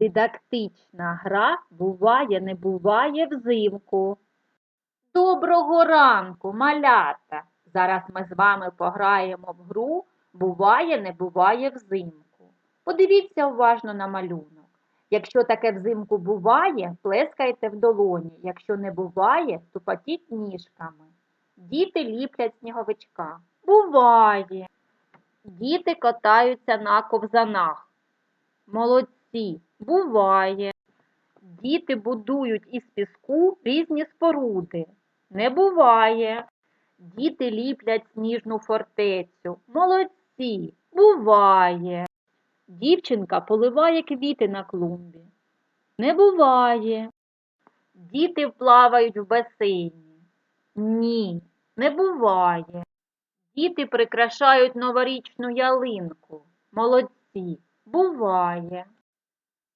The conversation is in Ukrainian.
Дидактична гра буває, не буває взимку. Доброго ранку, малята! Зараз ми з вами пограємо в гру Буває, не буває взимку. Подивіться уважно на малюнок. Якщо таке взимку буває, плескайте в долоні. Якщо не буває, тупотіть ніжками. Діти ліплять сніговичка. Буває. Діти катаються на ковзанах. Молодці, буває. Діти будують із піску різні споруди. Не буває. Діти ліплять сніжну фортецю. Молодці, буває. Дівчинка поливає квіти на клумбі. Не буває. Діти плавають в басейні. Ні, не буває. Діти прикрашають новорічну ялинку. Молодці, буває.